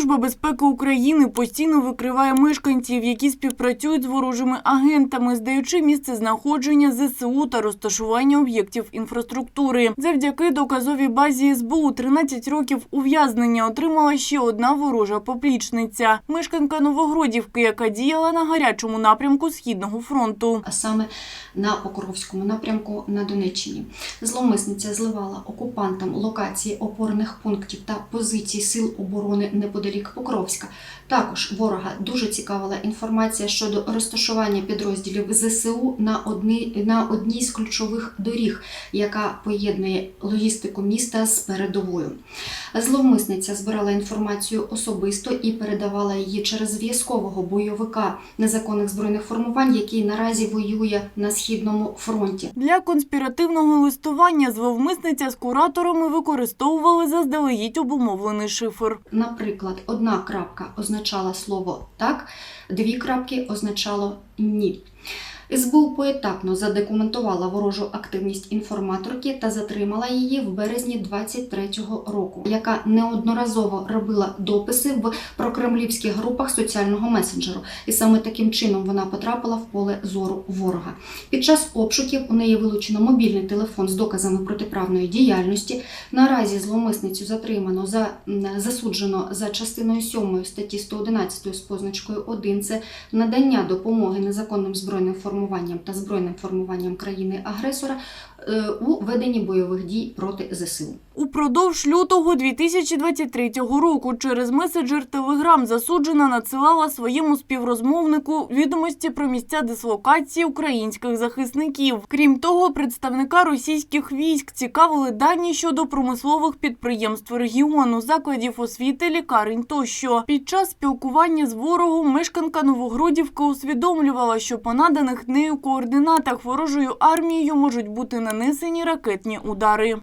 Служба безпеки України постійно викриває мешканців, які співпрацюють з ворожими агентами, здаючи місце знаходження ЗСУ та розташування об'єктів інфраструктури. Завдяки доказовій базі СБУ 13 років ув'язнення отримала ще одна ворожа поплічниця – мешканка Новогродівки, яка діяла на гарячому напрямку Східного фронту. а саме на Покровському напрямку на Донеччині. Зловмисниця зливала окупантам локації опорних пунктів та позицій сил оборони неподалік Покровська. Також ворога дуже цікавила інформація щодо розташування підрозділів ЗСУ на одній, на одній з ключових доріг, яка поєднує логістику міста з передовою. Зловмисниця збирала інформацію особисто і передавала її через зв'язкового бойовика незаконних збройних формувань, який наразі воює на східному фронті. Для конспіративного листування зловмисниця з кураторами використовували заздалегідь обумовлений шифр. Наприклад, одна крапка означала слово так, дві крапки означало ні. СБУ поетапно задокументувала ворожу активність інформаторки та затримала її в березні 23-го року, яка неодноразово робила дописи в прокремлівських групах соціального месенджеру. І саме таким чином вона потрапила в поле зору ворога. Під час обшуків у неї вилучено мобільний телефон з доказами протиправної діяльності. Наразі зловмисницю затримано за засуджено за частиною 7 статті 111 з позначкою 1. Це надання допомоги незаконним збройним формуванням та збройним формуванням країни-агресора е, у веденні бойових дій проти ЗСУ. Упродовж лютого 2023 року через меседжер Телеграм засуджена надсилала своєму співрозмовнику відомості про місця дислокації українських захисників. Крім того, представника російських військ цікавили дані щодо промислових підприємств регіону, закладів освіти, лікарень тощо. Під час спілкування з ворогом мешканка Новогродівки усвідомлювала, що по наданих нею координатах ворожою армією можуть бути нанесені ракетні удари.